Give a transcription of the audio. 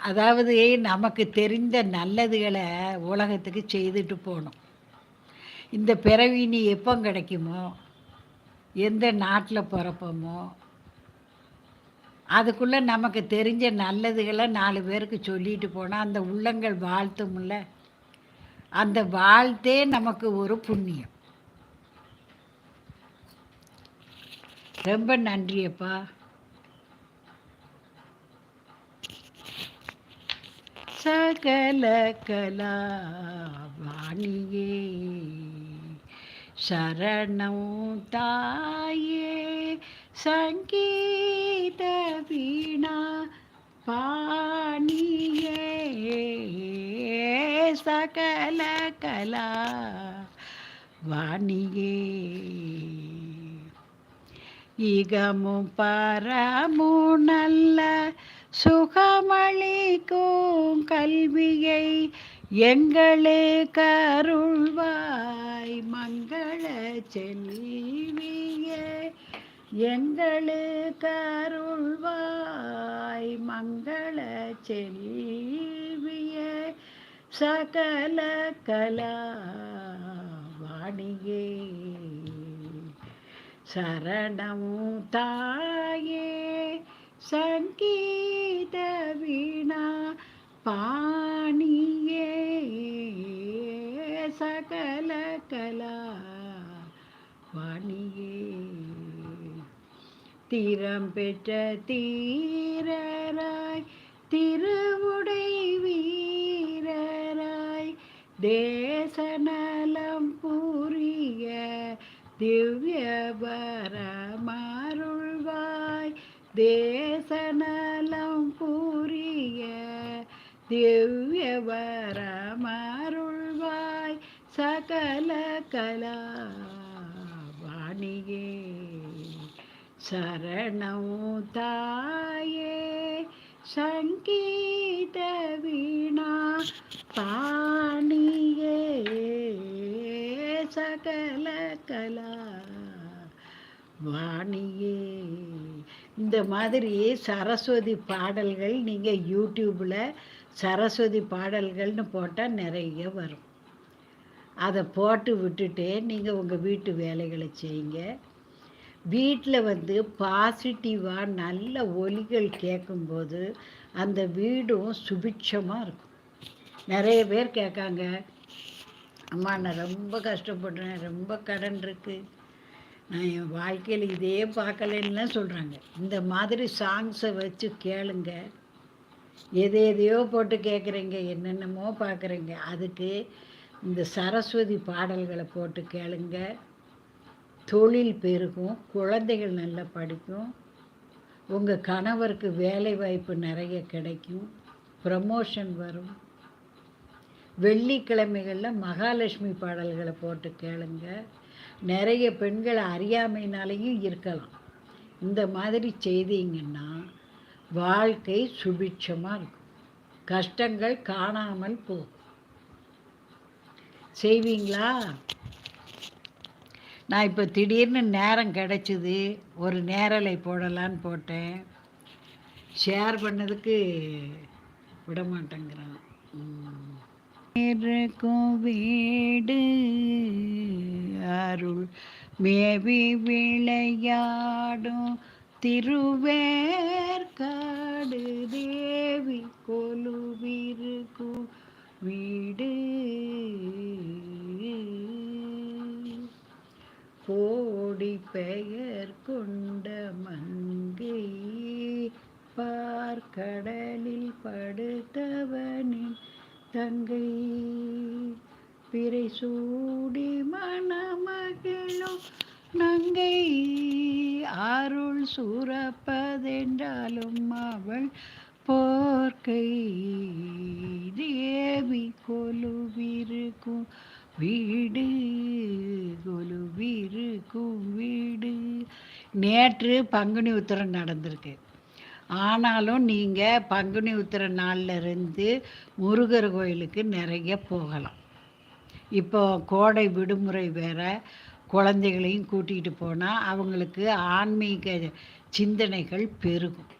அதாவது நமக்கு தெரிந்த நல்லதுகளை உலகத்துக்கு செய்துட்டு போகணும். இந்த பிறவி நீ எப்போ கிடைக்குமோ? எந்த நாட்டில் பிறப்போமோ? அதுக்குள்ளே நமக்கு தெரிஞ்ச நல்லதுகளை நாலு பேருக்கு சொல்லிட்டு போனால் அந்த உள்ளங்கள் வாழ்த்தும்ல? அந்த வாழ்த்தே நமக்கு ஒரு புண்ணியம். ரொம்ப நன்றியப்பா. சகல கலாவாணியே சரணம் தாயே சங்கீத வீணா பாணியே. சகல கலா வாணியே இகமும் பரமும் நல்ல சுகமளிக்கும் கல்வியை எங்களே கருள்வாய். மங்கள செல்வியே எங்களே கருள்வாய். மங்கள செல்வியே சகல கலா வாணியே சரணம் தாயே சங்கீத வீணா பாணியே சகல கலா வாணியே தீரம் பெற்ற தீரராய் திருவுடை வீரராய் தேசநலம் புரிய திவ்ய திவ்யவரமருள்வாய் சகல கலா வாணியே சரணம் தாயே சங்கீத வீணா பாணியே. சகல கலா வாணியே இந்த மாதிரி சரஸ்வதி பாடல்கள் நீங்கள் யூடியூப்பில் சரஸ்வதி பாடல்கள்னு போட்டால் நிறைய வரும். அதை போட்டு விட்டுட்டு நீங்கள் உங்கள் வீட்டு வேலைகளை செய்யுங்க. வீட்டில் வந்து பாசிட்டிவாக நல்ல ஒலிகள் கேட்கும்போது அந்த வீடும் சுபிட்சமாக இருக்கும். நிறைய பேர் கேட்காங்க அம்மா நான் ரொம்ப கஷ்டப்படுறேன் ரொம்ப கடன் இருக்குது நான் என் வாழ்க்கையில் இதே பார்க்கலன்னுலாம் சொல்கிறாங்க இந்த மாதிரி சாங்ஸை வச்சு கேளுங்க. எது எதையோ போட்டு கேட்குறீங்க என்னென்னமோ பார்க்குறீங்க அதுக்கு இந்த சரஸ்வதி பாடல்களை போட்டு கேளுங்க. தொழில் பெருகும் குழந்தைகள் நல்லா படிக்கும். உங்கள் கணவருக்கு வேலை வாய்ப்பு நிறைய கிடைக்கும். ப்ரமோஷன் வரும். வெள்ளிக்கிழமைகளில் மகாலட்சுமி பாடல்களை போட்டு கேளுங்கள் நிறைய பெண்கள் அறியாமையினாலேயும் இருக்கலாம். இந்த மாதிரி செய்தீங்கன்னா வாழ்க்கை சுபிட்சமாக இருக்கும். கஷ்டங்கள் காணாமல் போகும். செய்வீங்களா? நான் இப்போ திடீர்னு நேரம் கிடச்சிது ஒரு நேரலை போடலான்னு போட்டேன். ஷேர் பண்ணதுக்கு விட மாட்டேங்கிறான் வீடு. அருள் மேவி விளையாடும் திருவேற்காடு. தேவி கொலுவிருக்கும் வீடு. கோடி பெயர் கொண்ட மங்கை. பார்க்கடலில் படுத்தவனே. தங்கை பிறை சூடி மணமகிழும் நங்கை. அருள் சுரப்பதென்றாலும் அவள் போர்க்கை தேவி கொலுவிருக்கும் வீடு கொலுவிருக்கும் வீடு. நேற்று பங்குனி உத்திரம் நடந்திருக்கு. ஆனாலும் நீங்கள் பங்குனி உத்திர நாள்ல இருந்து முருகர் கோயிலுக்கு நிறைய போகலாம். இப்போ கோடை விடுமுறை வேற குழந்தைகளையும் கூட்டிகிட்டு போனால் அவங்களுக்கு ஆன்மீக சிந்தனைகள் பெருகும்.